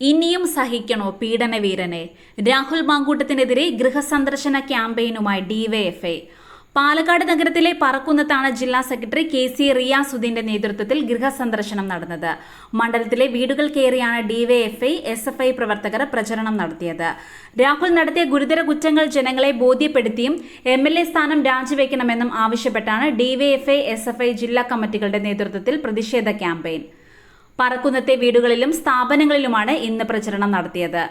ഇനിയും സഹിക്കണോ പീഡനവീരനെ? രാഹുൽ മാങ്കൂട്ടത്തിനെതിരെ ഗൃഹസന്ദർശന ക്യാമ്പയിനുമായി ഡിവൈഎഫ്ഐ പാലക്കാട് നഗരത്തിലെ പറക്കുന്നത്താണ് ജില്ലാ സെക്രട്ടറി കെ സി റിയാസുദ്ദീന്റെ നേതൃത്വത്തിൽ ഗൃഹസന്ദർശനം നടന്നത്. മണ്ഡലത്തിലെ വീടുകൾ കയറിയാണ് ഡിവൈഎഫ്ഐ എസ് എഫ് ഐ പ്രവർത്തകർ പ്രചരണം നടത്തിയത്. രാഹുൽ നടത്തിയ ഗുരുതര കുറ്റങ്ങൾ ജനങ്ങളെ ബോധ്യപ്പെടുത്തിയും എം എൽ എ സ്ഥാനം രാജിവെക്കണമെന്നും ആവശ്യപ്പെട്ടാണ് ഡിവൈഎഫ്ഐ എസ് എഫ് ഐ ജില്ലാ കമ്മിറ്റികളുടെ നേതൃത്വത്തിൽ പ്രതിഷേധ ക്യാമ്പയിൻ. പറക്കുന്നത്തെ വീടുകളിലും സ്ഥാപനങ്ങളിലുമാണ് ഇന്ന് പ്രചരണം നടത്തിയത്.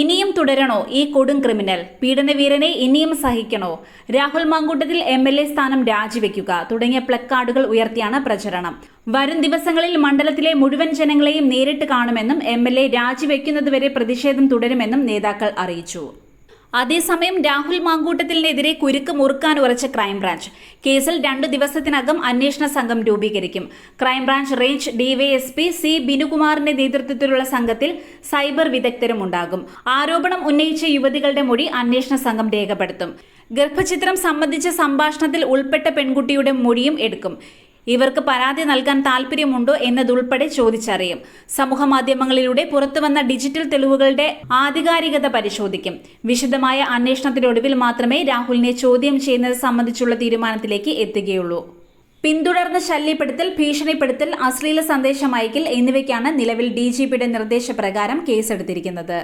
ഇനിയും തുടരണോ ഈ കൊടും ക്രിമിനൽ? പീഡനവീരനെ ഇനിയും സഹിക്കണോ? Rahul Mamkootathil M L A സ്ഥാനം രാജിവെക്കുക തുടങ്ങിയ പ്ലക്കാർഡുകൾ ഉയർത്തിയാണ് പ്രചരണം. വരും ദിവസങ്ങളിൽ മണ്ഡലത്തിലെ മുഴുവൻ ജനങ്ങളെയും നേരിട്ട് കാണുമെന്നും എം എൽ എ രാജിവെക്കുന്നതുവരെ പ്രതിഷേധം തുടരുമെന്നും നേതാക്കൾ അറിയിച്ചു. അതേസമയം രാഹുൽ മാങ്കൂട്ടത്തിനെതിരെ കുരുക്ക് മുറുക്കാൻ ഉറച്ച ക്രൈംബ്രാഞ്ച്. കേസിൽ രണ്ടു ദിവസത്തിനകം അന്വേഷണ സംഘം രൂപീകരിക്കും. Crime branch range DYSP C ബിനുകുമാറിന്റെ നേതൃത്വത്തിലുള്ള സംഘത്തിൽ സൈബർ വിദഗ്ധരും ഉണ്ടാകും ആരോപണം ഉന്നയിച്ച യുവതികളുടെ മൊഴി അന്വേഷണ സംഘം രേഖപ്പെടുത്തും. ഗർഭചിത്രം സംബന്ധിച്ച സംഭാഷണത്തിൽ ഉൾപ്പെട്ട പെൺകുട്ടിയുടെ മൊഴിയും എടുക്കും. ഇവർക്ക് പരാതി നൽകാൻ താല്പര്യമുണ്ടോ എന്നതുൾപ്പെടെ ചോദിച്ചറിയും. സമൂഹ മാധ്യമങ്ങളിലൂടെ പുറത്തുവന്ന ഡിജിറ്റൽ തെളിവുകളുടെ ആധികാരികത പരിശോധിക്കും. വിശദമായ അന്വേഷണത്തിനൊടുവിൽ മാത്രമേ രാഹുലിനെ ചോദ്യം ചെയ്യുന്നത് സംബന്ധിച്ചുള്ള തീരുമാനത്തിലേക്ക് എത്തുകയുള്ളൂ. പിന്തുടർന്ന് ശല്യപ്പെടുത്തൽ ഭീഷണിപ്പെടുത്തൽ അശ്ലീല സന്ദേശം അയക്കൽ എന്നിവയ്ക്കാണ് നിലവിൽ ഡി നിർദ്ദേശപ്രകാരം കേസെടുത്തിരിക്കുന്നത്.